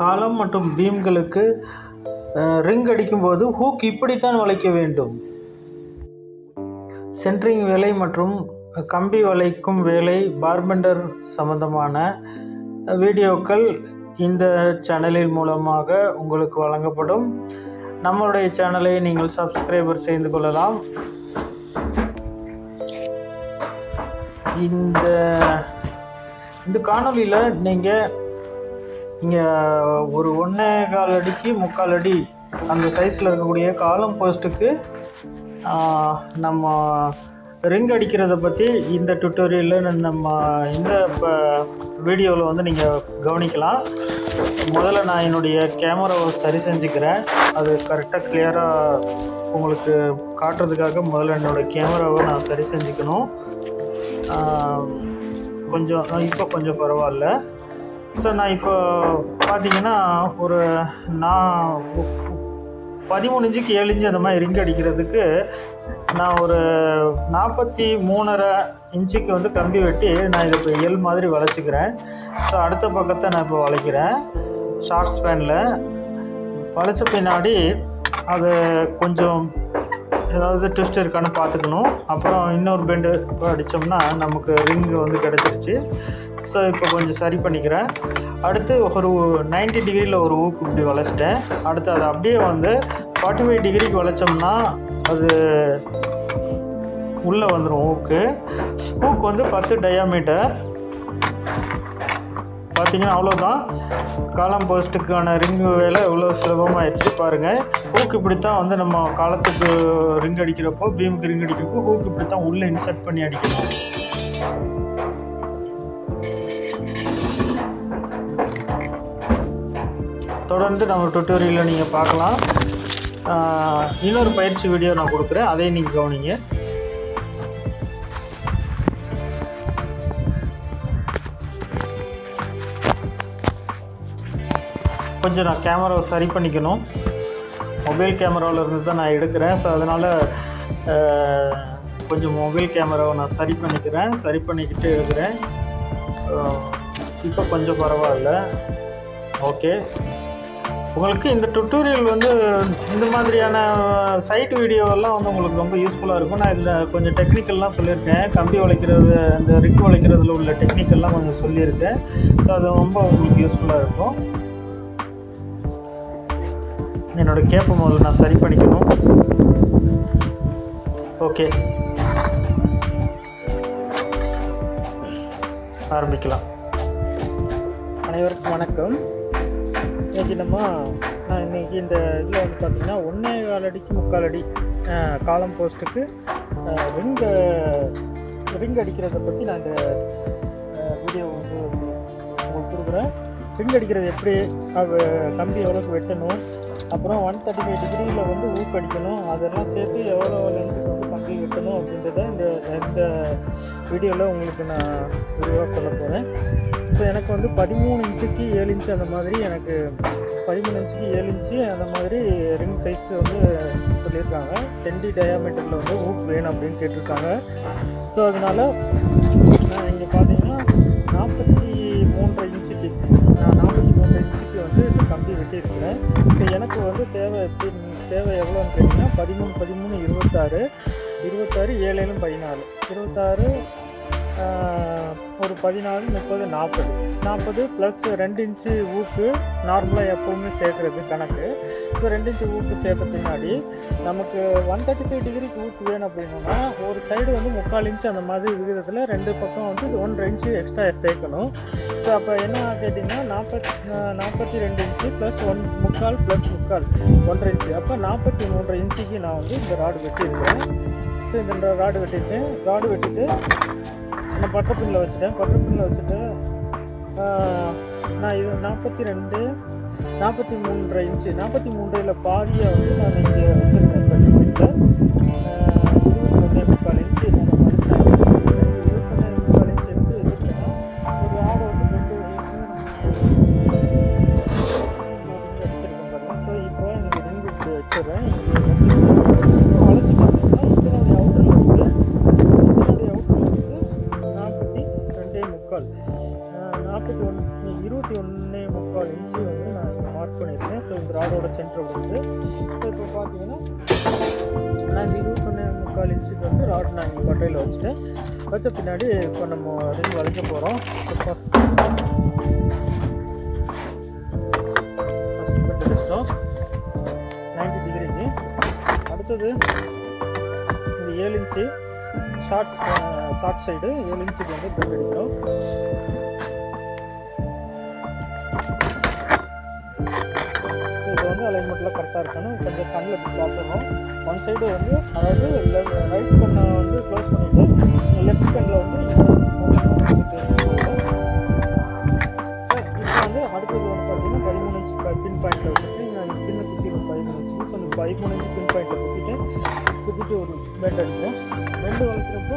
காலம் மற்றும் பீம்களுக்கு ரிங் அடிக்கும்போது ஹூக் இப்படித்தான் வளைக்க வேண்டும். சென்ட்ரிங் வேலை மற்றும் கம்பி வளைக்கும் வேலை பார்பெண்டர் சம்பந்தமான வீடியோக்கள் இந்த சேனலின் மூலமாக உங்களுக்கு வழங்கப்படும். நம்மளுடைய சேனலை நீங்கள் சப்ஸ்கிரைபர் செய்து கொள்ளலாம். இந்த இந்த காணொலியில் நீங்கள் இங்கே ஒரு ஒன்றே கால் அடிக்கு முக்கால் அடி அந்த சைஸில் இருக்கக்கூடிய காலம் போஸ்ட்டுக்கு நம்ம ரிங் அடிக்கிறத பற்றி இந்த டுட்டோரியலில் நம்ம இந்த இப்போ வீடியோவில் வந்து நீங்கள் கவனிக்கலாம். முதல்ல நான் என்னுடைய கேமராவை சரி செஞ்சுக்கிறேன். அது கரெக்டாக கிளியராக உங்களுக்கு காட்டுறதுக்காக முதல்ல என்னோடய கேமராவை நான் சரி செஞ்சுக்கணும். கொஞ்சம் இப்போ கொஞ்சம் பரவாயில்ல. சார் நான் இப்போ பார்த்தீங்கன்னா ஒரு நான் பதிமூணு இஞ்சுக்கு ஏழு இன்ச்சு அந்த மாதிரி ரிங் அடிக்கிறதுக்கு நான் ஒரு நாற்பத்தி மூணரை இன்ச்சுக்கு வந்து கம்பி வெட்டி நான் இதை இப்போ எல் மாதிரி வளைச்சிக்கிறேன் ஸோ அடுத்த பக்கத்தை நான் இப்போ வளைக்கிறேன். ஷார்ட் ஸ்பேனில் வளைச்ச பின்னாடி அது கொஞ்சம் ஏதாவது ட்விஸ்ட் இருக்கான்னு பார்த்துக்கணும். அப்புறம் இன்னொரு பெண்டு அடித்தோம்னா நமக்கு ரிங் வந்து கிடச்சிருச்சு. ஸோ இப்போ கொஞ்சம் சரி பண்ணிக்கிறேன். அடுத்து ஒரு நைன்டி டிகிரியில் ஒரு ஊக்கு இப்படி வளைச்சிட்டேன் அடுத்து அதை அப்படியே வந்து ஃபார்ட்டி ஃபைவ் டிகிரிக்கு வளைச்சோம்னா அது உள்ளே வந்துடும் ஊக்கு. ஊக்கு வந்து பத்து டயாமீட்டர் பார்த்தீங்கன்னா அவ்வளோதான் காலம் போஸ்ட்டுக்கான ரிங் வேலை இவ்வளோ சுலபமாகிடுச்சு பாருங்கள் ஹூக்கு இப்படி தான் வந்து நம்ம காலத்துக்கு ரிங் அடிக்கிறப்போ பீமுக்கு ரிங் அடிக்கிறப்போ ஹூக்கு இப்படி தான் உள்ளே இன்சர்ட் பண்ணி அடிக்கணும். தொடர்ந்து நம்ம டுட்டோரியலில் நீங்கள் பார்க்கலாம். இன்னொரு பயிற்சி வீடியோ நான் கொடுக்குறேன். அதையும் நீங்கள் கவனிங்க. கொஞ்சம் நான் கேமராவை சரி பண்ணிக்கணும். மொபைல் கேமராவில் இருந்து தான் நான் எடுக்கிறேன். ஸோ அதனால் கொஞ்சம் மொபைல் கேமராவை நான் சரி பண்ணிக்கிறேன். சரி பண்ணிக்கிட்டு எடுக்கிறேன் இப்போ கொஞ்சம் பரவாயில்ல. ஓகே உங்களுக்கு இந்த டுட்டோரியல் வந்து இந்த மாதிரியான சைட் வீடியோவெல்லாம் வந்து உங்களுக்கு ரொம்ப யூஸ்ஃபுல்லாக இருக்கும். நான் இதில் கொஞ்சம் டெக்னிக்கல்லாம் சொல்லியிருக்கேன். கம்பி உழைக்கிறது அந்த ரிக் உழைக்கிறதுல உள்ள டெக்னிக்கல்லாம் கொஞ்சம் சொல்லியிருக்கேன். ஸோ அது ரொம்ப உங்களுக்கு யூஸ்ஃபுல்லாக இருக்கும். என்னோடய கேப்பை முதல்ல நான் சரி பண்ணிக்கணும். ஓகே. ஆரம்பிக்கலாம். அனைவருக்கும் வணக்கம். இன்றைக்கி நம்ம நான் இன்றைக்கி இந்த இதில் வந்து பார்த்திங்கன்னா ஒன்றே கால் அடிக்கு முக்கால் அடி காலம் போஸ்ட்டுக்கு ரிங் ரிங் அடிக்கிறத பற்றி நான் இந்த வீடியோ வந்து உங்களுக்கு கொடுக்குறேன். ரிங் அடிக்கிறது எப்படி? கம்பி எவ்வளோக்கு வெட்டணும்? அப்புறம் ஒன் தேர்ட்டி ஃபைவ் டிகிரியில் வந்து ஊக்கடிக்கணும். அதெல்லாம் சேர்த்து எவ்வளோ லென்த்துக்கு வந்து கம்பி வெட்டணும் அப்படின்றத இந்த இந்த வீடியோவில் உங்களுக்கு நான் விரிவாக சொல்ல போகிறேன் ஸோ எனக்கு வந்து பதிமூணு இன்ச்சுக்கு ஏழு இன்ச்சு அந்த மாதிரி எனக்கு பதிமூணு இன்ச்சுக்கு ஏழு இன்ச்சு அந்த மாதிரி ரிங் சைஸ் வந்து சொல்லியிருக்காங்க. டென்டி டயாமீட்டரில் வந்து ஊக் வேணும் அப்படின்னு கேட்டிருக்காங்க. ஸோ அதனால் நான் இங்கே பார்த்தீங்கன்னா நாற்பத்தி மூன்றரை இன்ச்சுக்கு வந்து இந்த கம்பி வெட்டியிருக்கிறேன் இப்போ எனக்கு வந்து தேவை எப்படி தேவை எவ்வளோன்னு கேட்டிங்கன்னா பதிமூணு பதிமூணு இருபத்தாறு. இருபத்தாறு ஏழேலும் பதினாலு. இருபத்தாறு ஒரு பதினாலு முப்பது நாற்பது. நாற்பது ப்ளஸ் ரெண்டு இன்ச்சு ஊக்கு நார்மலாக எப்போவுமே சேர்க்குறது கணக்கு. ஸோ ரெண்டு இன்ச்சு ஊக்கு சேர்த்த பின்னாடி நமக்கு ஒன் தேர்ட்டி ஃபைவ் டிகிரிக்கு ஊக்கு வேணும் அப்படின்னா ஒரு சைடு வந்து முக்கால் இன்ச்சு அந்த மாதிரி விகிதத்தில் ரெண்டு பக்கம் வந்து ஒன்றரை இன்ச்சு எக்ஸ்ட்ரா சேர்க்கணும். ஸோ அப்போ என்ன கேட்டிங்கன்னா நாற்பத்தி நாற்பத்தி ரெண்டு இன்ச்சு ப்ளஸ் ஒன் முக்கால் ப்ளஸ் முக்கால் ஒன்றரை இன்ச்சு. அப்போ நாற்பத்தி மூன்றரை இன்ச்சுக்கு நான் வந்து இந்த ராடு வெட்டியிருக்கேன். ஸோ இந்த ராடு வெட்டியிருக்கேன். ராடு வெட்டிட்டு நான் பட்டப்பின்னில் வச்சுட்டேன். பட்டப்பின்னில் வச்சுட்டு நான் இது நாற்பத்தி ரெண்டு நாற்பத்தி மூன்றரை இன்ச்சு நாற்பத்தி மூன்றையில் பாதியை வந்து நான் இங்கே வச்சுருக்கேன் பட்டப்பின்னில் முக்கால். நாற்பத்தி ஒன்று இருபத்தி ஒன்று முக்கால் இன்ச்சு வந்து நான் மார்க் பண்ணியிருக்கேன். ஸோ இந்த ராடோட சென்டர் வந்து ஸோ இப்போ பார்த்தீங்கன்னா நான் இந்த இருபத்தொன்னே முக்கால் இன்ச்சுக்கு வந்து ராட் நான் இங்கே பட்டையில் வச்சுட்டேன். வச்ச பின்னாடி இப்போ நம்ம ரிங் வளைக்க போகிறோம் இப்போ ஷார்ட்ஸ் ஷார்ட் சைடு ஏழு இன்ச்சுக்கு வந்து பெண்ட் அடிக்கிறோம் இது வந்து அலைன்மெண்ட்டில் கரெக்டாக இருக்கணும். கொஞ்சம் கண்ணில் பார்க்கணும் ஒன் சைடு வந்து அதாவது ரைட் கண்ணை வந்து க்ளோஸ் பண்ணிவிட்டு லெஃப்ட் கண்ணில் வந்து ஸோ இப்போ வந்து அடுத்தது வந்து பார்த்தீங்கன்னா பதிமூணு இன்ச் பின் பாயிண்டில் இன்ச்சு ஸோ அந்த பின் பாயிண்ட்டை குத்திட்டு குத்திட்டு ஒரு பெண்ட் அடிப்போம் பெண்டு வளர்க்குறப்போ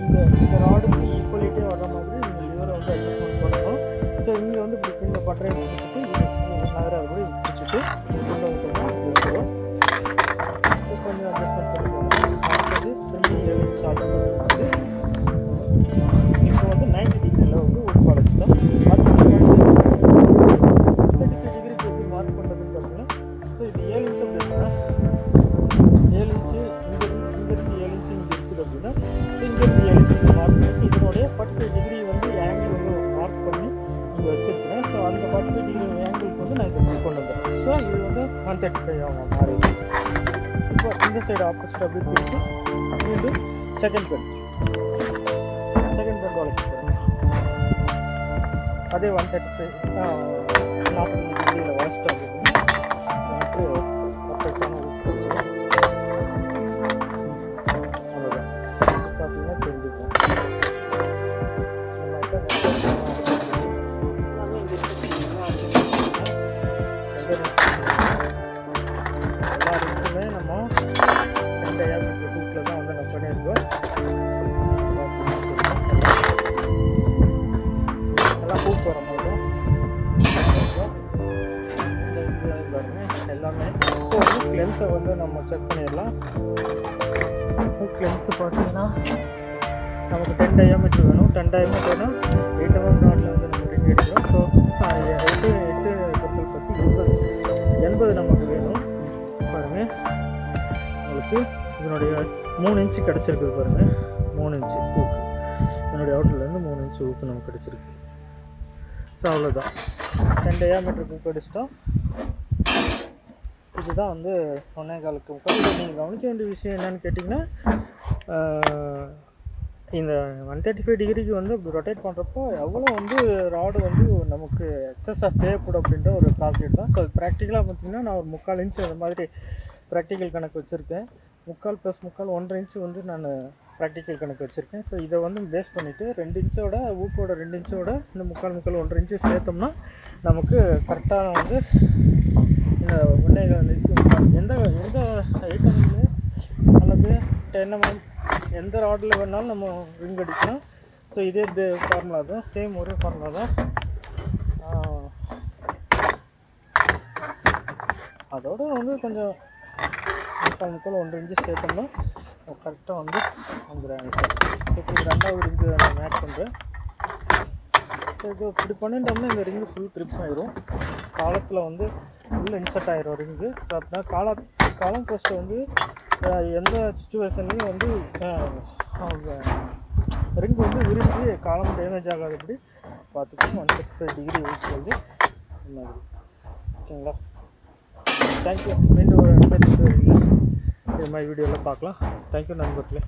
இந்த இந்த ராடுக்கு ஈக்குவலிட்டே வர்ற மாதிரி நீங்கள் லிவரை வந்து அட்ஜஸ்ட்மெண்ட் பண்ணணும் ஸோ இங்கே வந்து இப்படி இந்த பட்டறையை பிடிச்சிட்டு இது நகர கூட பிடிச்சிட்டு உள்ள விட்டுருவோம் ஸோ கொஞ்சம் அட்ஜஸ்ட்மெண்ட் பண்ணிக்கோங்க. அடுத்தது திரும்பி ஷார்ட்ஸ் ஸோ இங்கேருந்து ஏழு இன்ச்சு மார்க் பண்ணி இதனுடைய ஃபார்ட்டி ஃபைவ் டிகிரி வந்து ஆங்கிள் வந்து மார்க் பண்ணி இங்கே வச்சுருக்கிறேன் ஸோ அந்த ஃபார்ட்டி ஃபைவ் டிகிரி ஆங்கிளுக்கு வந்து நான் இதை கொண்டு வந்தேன் ஸோ இது வந்து ஒன் தேர்ட்டி ஃபைவ் ஆகும் மாறி இப்போ இந்த சைடு ஆப்போசிட் அப்படி திருப்பி மீண்டும் செகண்ட் பென் செகண்ட் பென் வளர்த்து போகிறேன் அதே ஒன் தேர்ட்டி ஃபைவ் நாற்பது டிகிரியில் வளர்ச்சிட்டோம் அப்படின்னா ஹூக் லென்த்தை வந்து நம்ம செக் பண்ணிடலாம். ஹூக் லென்த்து பார்த்தீங்கன்னா நமக்கு டென் டயாமீட்டர் வேணும். டென் டயாமீட்டர் வேணும் எயிட் எம்எம் ராடில் வந்து நம்ம ரிங் எடுக்கணும் ஸோ எட்டு எட்டு பொருட்கள் பற்றி எண்பது எண்பது நமக்கு வேணும். பாருங்கள் உங்களுக்கு இதனுடைய மூணு இன்ச்சு கிடச்சிருக்குது பாருங்கள் மூணு இன்ச்சு ஊக்கு என்னுடைய அவுட்டர்லேருந்து மூணு இன்ச்சு ஊக்கு நமக்கு கிடச்சிருக்கு. ஸோ அவ்வளோதான் டென் டயாமீட்டருக்கு ஊக்கு அடிச்சிட்டோம். இதுதான் வந்து ஒன்றே காலுக்கு முக்கால். நீங்கள் கவனிக்க வேண்டிய விஷயம் என்னன்னு கேட்டிங்கன்னா இந்த ஒன் தேர்ட்டி ஃபைவ் டிகிரிக்கு வந்து ரொட்டேட் பண்ணுறப்போ எவ்வளோ வந்து ராடு வந்து நமக்கு எக்ஸஸ் ஆஃப் தேவைப்படும் அப்படின்ற ஒரு கால்குலேட் தான். ஸோ ப்ராக்டிக்கலாக பார்த்தீங்கன்னா நான் ஒரு முக்கால் இன்ச்சு அந்த மாதிரி ப்ராக்டிக்கல் கணக்கு வச்சுருக்கேன். முக்கால் ப்ளஸ் முக்கால் ஒன்றரை இன்ச்சு வந்து நான் ப்ராக்டிக்கல் கணக்கு வச்சுருக்கேன். ஸோ இதை வந்து பேஸ் பண்ணிவிட்டு ரெண்டு இன்ச்சோட ஊக்கோட ரெண்டு இன்ச்சோட இந்த முக்கால் முக்கால் ஒன்றரை இன்ச்சு சேர்த்தோம்னா நமக்கு கரெக்டாக வந்து இந்த ஒன்றேகால் எந்த எந்த ஐட்டம்ல அல்லது டென் எந்த ராடில் வேணாலும் நம்ம ரிங் அடிக்கலாம். ஸோ இதே இது ஃபார்முலா தான். சேம் ஒரே ஃபார்முலா தான். அதோட வந்து கொஞ்சம் முக்கால் முக்கால் ஒன்றரை இன்ச்சு சேர்த்தோம்னா கரெக்டாக வந்து வந்துடுறாங்க சார் ஸோ இப்போ ரெண்டாவது ரிங்கு நான் மேட் பண்ணுறேன் ஸோ இது இப்படி பண்ணிட்டோம்னா இந்த ரிங்கு ஃபுல் ட்ரிப் ஆகிடும் காலத்தில் வந்து உள்ளே இன்சர்ட் ஆகிடும் ரிங்கு ஸோ அப்படின்னா காலா காலம் போஸ்ட்டை வந்து எந்த சுச்சுவேஷன்லையும் வந்து ரிங் வந்து விரிஞ்சு காலம் டேமேஜ் ஆகாதபடி பார்த்துக்கணும். One thirty five degree use வந்து மாதிரி. ஓகேங்களா? தேங்க்யூ மீண்டும் ஒரு இது மாதிரி வீடியோவில் பார்க்கலாம். தேங்க்யூ நண்பர்களே.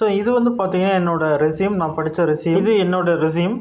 ஸோ இது வந்து பார்த்தீங்கன்னா என்னோட ரெசியூம் நான் படித்த ரெசியூம் இது என்னோட ரெசியூம்